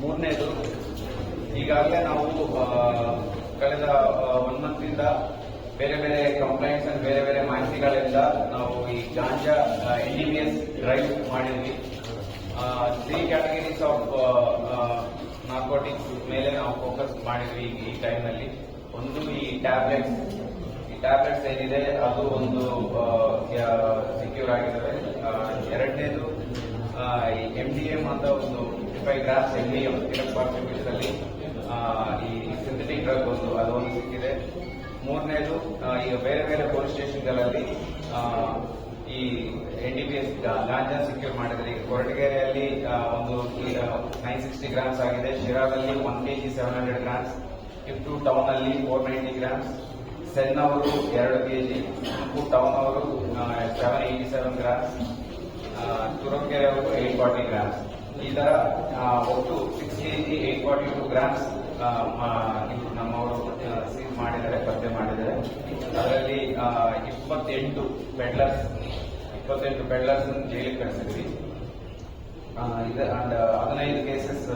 ಮೂರನೇದು, ಈಗಾಗಲೇ ನಾವು ಕಳೆದ ಒನ್ ಮಂತಿಂದ ಬೇರೆ ಬೇರೆ ಕಂಪ್ಲೇಂಟ್ಸ್ ಅಂಡ್ ಬೇರೆ ಬೇರೆ ಮಾಹಿತಿಗಳಿಂದ ನಾವು ಈ ಗಾಂಜಾ ಎನ್ ಡ್ರೈವ್ ಮಾಡಿದ್ವಿ. ತ್ರೀ ಕ್ಯಾಟಗರೀಸ್ ಆಫ್ ನಾರ್ಕೋಟಿಕ್ಸ್ ಮೇಲೆ ನಾವು ಫೋಕಸ್ ಮಾಡಿದ್ವಿ ಈ ಟೈಮ್ನಲ್ಲಿ ಒಂದು ಈ ಟ್ಯಾಬ್ಲೆಟ್ಸ್ ಈ ಟ್ಯಾಬ್ಲೆಟ್ಸ್ ಏನಿದೆ, ಅದು ಒಂದು ಸೆಕ್ಯೂರ್ ಆಗಿದ್ದಾವೆ. ಎರಡನೇದು ಎಂ ಡಿ ಎಂ ಅಂತ ಒಂದು fifty five grams M D M ಅಲ್ಲಿ ಈ ಸಿಂಥೆಟಿಕ್ ಡ್ರಗ್ ಒಂದು ಅದು ಸಿಕ್ಕಿದೆ. ಮೂರನೇದು ಈಗ ಬೇರೆ ಬೇರೆ ಪೊಲೀಸ್ ಸ್ಟೇಷನ್ಗಳಲ್ಲಿ ಈ N D P S ganja secure ಮಾಡಿದ್ರೆ, ಈಗ ಕೊರಟಗೆರೆಯಲ್ಲಿ ಒಂದು ನೈನ್ ಸಿಕ್ಸ್ಟಿ ಗ್ರಾಮ್ಸ್ ಆಗಿದೆ. ಶಿರಾದಲ್ಲಿ one K G seven hundred grams ಇಫ್ಟು town ಅಲ್ಲಿ ಫೋರ್ ನೈಂಟಿ ಗ್ರಾಮ್ಸ್ ಸೆನ್ ಅವರು ಎರಡು ಕೆ ಜಿ ಟಿಪ್ಪು ಟೌನ್ ಅವರು ಸೆವೆನ್ ಏಯ್ಟಿ ಸೆವೆನ್ ಗ್ರಾಮ್ಸ್ ಅವರು ಏಟ್ ಫಾರ್ಟಿ ಗ್ರಾಮ್ಸ್ ಈ ತರ ಒಟ್ಟು six K G eight forty two grams ನಮ್ಮವರು ಸೀಸ್ ಮಾಡಿದ್ದಾರೆ, ಪತ್ತೆ ಮಾಡಿದ್ದಾರೆ. ಅದರಲ್ಲಿ ಇಪ್ಪತ್ತೆಂಟು ಪೆಡ್ಲರ್ಸ್ ಇಪ್ಪತ್ತೆಂಟು ಪೆಡ್ಲರ್ಸ್ ಜೈಲಿಗೆ ಕಳಿಸಿದ್ವಿ. ಇದು ಅಂಡ್ ಹದಿನೈದು ಕೇಸಸ್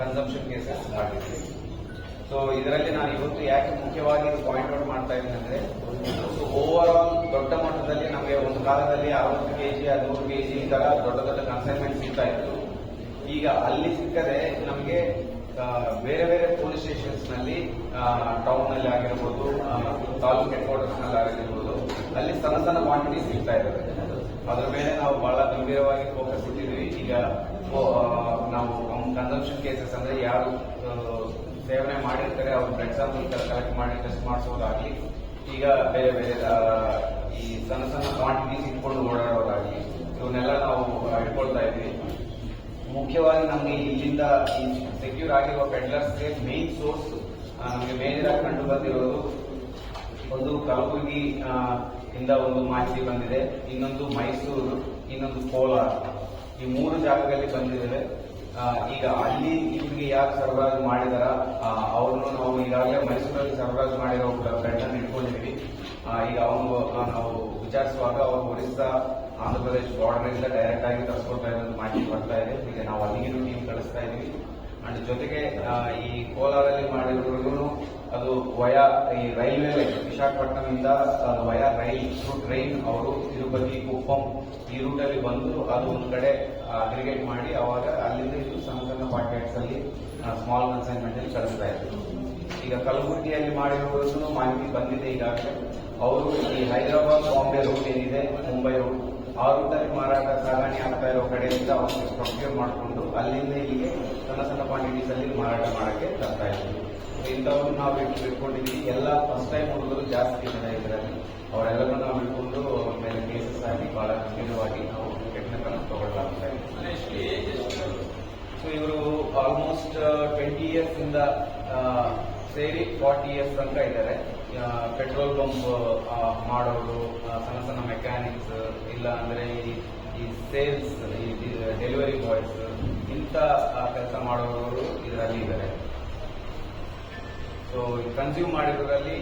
ಕನ್ಸಂಪ್ಷನ್ ಕೇಸಸ್ ಮಾಡಿದ್ವಿ ಸೊ ಇದರಲ್ಲಿ ನಾನು ಇವತ್ತು ಯಾಕೆ ಮುಖ್ಯವಾಗಿ ಪಾಯಿಂಟ್ ಔಟ್ ಮಾಡ್ತಾ ಇದ್ದೀನಿ ಅಂದ್ರೆ ಓವರ್ ಆಲ್ ದೊಡ್ಡ ಮಟ್ಟದಲ್ಲಿ ನಮಗೆ ಒಂದು ಕಾಲದಲ್ಲಿ ಅರವತ್ತು ಕೆಜಿ ಹದಿಮೂರು ಕೆಜಿ ಈ ತರ ದೊಡ್ಡ ದೊಡ್ಡ ಕನ್ಸೈನ್ಮೆಂಟ್ ಸಿಗ್ತಾ ಇತ್ತು. ಈಗ ಅಲ್ಲಿ ಸಿಕ್ಕದೆ ನಮಗೆ ಬೇರೆ ಬೇರೆ ಪೊಲೀಸ್ ಸ್ಟೇಷನ್ಸ್ನಲ್ಲಿ ಟೌನ್ನಲ್ಲಿ ಆಗಿರ್ಬೋದು ತಾಲೂಕ್ ಹೆಡ್ ಕ್ವಾರ್ಟರ್ಸ್ನಲ್ಲಿ ಆಗಿರ್ಬೋದು, ಅಲ್ಲಿ ಸಣ್ಣ ಸಣ್ಣ ಕ್ವಾಂಟಿಟಿ ಸಿಗ್ತಾ ಇದ್ದಾವೆ. ಅದರ ಮೇಲೆ ನಾವು ಬಹಳ ಗಂಭೀರವಾಗಿ ಫೋಕಸ್ ಇಟ್ಟಿದ್ವಿ ಈಗ ನಾವು ಕನ್ಸಂಪ್ಷನ್ ಕೇಸಸ್ ಅಂದ್ರೆ ಯಾರು ಸೇವನೆ ಮಾಡಿರ್ತಾರೆ, ಅವ್ರು ಸ್ಯಾಂಪಲ್ ಕಲೆಕ್ಟ್ ಮಾಡಿ ಟೆಸ್ಟ್ ಮಾಡಿಸೋದಾಗ್ಲಿ, ಈಗ ಬೇರೆ ಬೇರೆ ಈ ಸಣ್ಣ ಸಣ್ಣ ಕ್ವಾಂಟಿಟೀಸ್ ಇಟ್ಕೊಂಡು ಓಡಾಡೋದಾಗ್ಲಿ ಇವನ್ನೆಲ್ಲ ನಾವು ಇಟ್ಕೊಳ್ತಾ ಇದ್ವಿ. ಮುಖ್ಯವಾಗಿ ನಮಗೆ ಇಲ್ಲಿಂದ ಸೆಕ್ಯೂರ್ ಆಗಿರುವ ಪೆಡ್ಲರ್ಸ್ಗೆ ಮೇನ್ ಸೋರ್ಸ್ ನಮಗೆ ಮೇಜರ್ ಆಗಿ ಕಂಡು ಬಂದಿರೋದು ಒಂದು ಕಲಬುರಗಿ ಇಂದ ಒಂದು ಮಾಹಿತಿ ಬಂದಿದೆ. ಇನ್ನೊಂದು ಮೈಸೂರು, ಇನ್ನೊಂದು ಕೋಲಾರ. ಈ ಮೂರು ಜಾಗದಲ್ಲಿ ಬಂದಿದೆ ಈಗ ಅಲ್ಲಿ ಇವರಿಗೆ ಯಾರು ಸರಬರಾಜು ಮಾಡಿದಾರ? ಈಗಾಗಲೇ ಮೈಸೂರಲ್ಲಿ ಸರಬರಾಜು ಮಾಡಿರೋ ಬೆಟ್ಟನ್ನು ಇಟ್ಕೊಂಡಿದ್ವಿ ಈಗ ಅವನು ನಾವು ವಿಚಾರಿಸುವಾಗ ಅವರು ಒರಿಸ್ಸಾ ಆಂಧ್ರ ಪ್ರದೇಶ್ ಬಾರ್ಡರ್ ಇಂದ ಡೈರೆಕ್ಟ್ ಆಗಿ ತರಿಸ್ಕೊಳ್ತಾ ಇರೋದು ಮಾಹಿತಿ ಬರ್ತಾ ಇದೆ. ಈಗ ನಾವು ಅಲ್ಲಿಗೆ ಟೀಮ್ ಕಳಿಸ್ತಾ ಇದೀವಿ. ಅಂಡ್ ಜೊತೆಗೆ ಈ ಕೋಲಾರಲ್ಲಿ ಮಾಡಿರೋರ್ಗು ಅದು ವಯಾ ಈ ರೈಲ್ವೆ ವಿಶಾಖಪಟ್ಟಣದಿಂದ ಆ, ವಯಾ ರೈಲ್ ಥ್ರೂ ಟ್ರೈನ್ ಅವರು ತಿರುಪತಿ ಕುಪ್ಪಂ ಈ ರೂಟ್ ಅಲ್ಲಿ ಬಂದು ಅದು ಒಂದ್ ಕಡೆ ಅಗ್ರಿಗೇಟ್ ಮಾಡಿ ಅವಾಗ ಅಲ್ಲಿಂದ ಇದು ಸಣ್ಣ ಸಣ್ಣ ಪಾಕೆಟ್ಸ್ ಅಲ್ಲಿ ಸ್ಮಾಲ್ ಕನ್ಸೈನ್ಮೆಂಟ್ ಅಲ್ಲಿ ಕಳಿಸ್ತಾ ಇದ್ರು. ಈಗ ಕಲಬುರಗಿಯಲ್ಲಿ ಮಾಡಿರುವುದನ್ನು ಮಾಹಿತಿ ಬಂದಿದೆ ಈಗಾಗಲೇ ಅವರು ಈ ಹೈದರಾಬಾದ್, ಬಾಂಬೆ ರೂಟ್ ಏನಿದೆ, ಮುಂಬೈ ರೂಟ್ ಆ ರೂಟಲ್ಲಿ ಮಾರಾಟ ಸಾಗಣೆ ಆಗ್ತಾ ಇರೋ ಕಡೆಯಿಂದ ಅವರು ಪ್ರೊಕ್ಯೂರ್ ಮಾಡಿಕೊಂಡು ಅಲ್ಲಿಂದ ಇಲ್ಲಿಗೆ ಸಣ್ಣ ಸಣ್ಣ ಕ್ವಾಂಟಿಟೀಸ್ ಅಲ್ಲಿ ಮಾರಾಟ ಮಾಡಕ್ಕೆ ತರ್ತಾ ಇದ್ದೀವಿ ಇಂಥವ್ರು ನಾವು ಇಟ್ಕೊಂಡಿದ್ದೀವಿ ಎಲ್ಲ ಫಸ್ಟ್ ಟೈಮ್ ಹುಡುಗರು ಜಾಸ್ತಿ ಜನ ಇದರಲ್ಲಿ. ಅವರೆಲ್ಲರೂ ನಾವು ಇಟ್ಕೊಂಡು ಮೇಲೆ ಕೇಸಸ್ ಆಗಿ ಬಹಳ ಗಂಭೀರವಾಗಿ ನಾವು ಟೆಕ್ನಿಕಲ್ ತಗೊಳ್ಳಲಾಗ್ತಾ ಇದೆ ಸೊ ಇವರು ಆಲ್ಮೋಸ್ಟ್ ಟ್ವೆಂಟಿ ಇಯರ್ಸ್ ಇಂದ ಸೇರಿ ಫಾರ್ಟಿ ಇಯರ್ಸ್ ತನಕ ಇದ್ದಾರೆ. ಪೆಟ್ರೋಲ್ ಪಂಪ್ ಮಾಡೋರು ಸಣ್ಣ ಸಣ್ಣ ಮೆಕ್ಯಾನಿಕ್ಸ್, ಇಲ್ಲ ಅಂದ್ರೆ ಈ ಈ ಸೇಲ್ಸ್, ಈ ಡೆಲಿವರಿ ಬಾಯ್ಸ್, ಇಂಥ ಕೆಲಸ ಮಾಡೋರು ಇದರಲ್ಲಿ ಇದ್ದಾರೆ. ಸೊ ಕನ್ಸ್ಯೂಮ್ ಮಾಡಿರೋದ್ರಲ್ಲಿ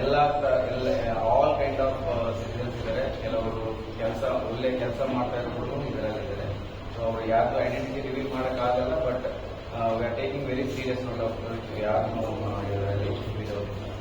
ಎಲ್ಲ ಎಲ್ಲ ಆಲ್ ಕೈಂಡ್ ಆಫ್ ಸಿಟಿಸನ್ಸ್ ಇದ್ದಾರೆ. ಕೆಲವರು ಕೆಲಸ, ಒಳ್ಳೆ ಕೆಲಸ ಮಾಡ್ತಾ ಇರೋರು ಇದರಲ್ಲಿ ಇದ್ದಾರೆ. ಸೊ ಅವರು ಯಾರು ಐಡೆಂಟಿಟಿ ರಿವೀಲ್ ಮಾಡೋಕ್ಕಾಗಲ್ಲ but we are taking very serious note of uh, the election without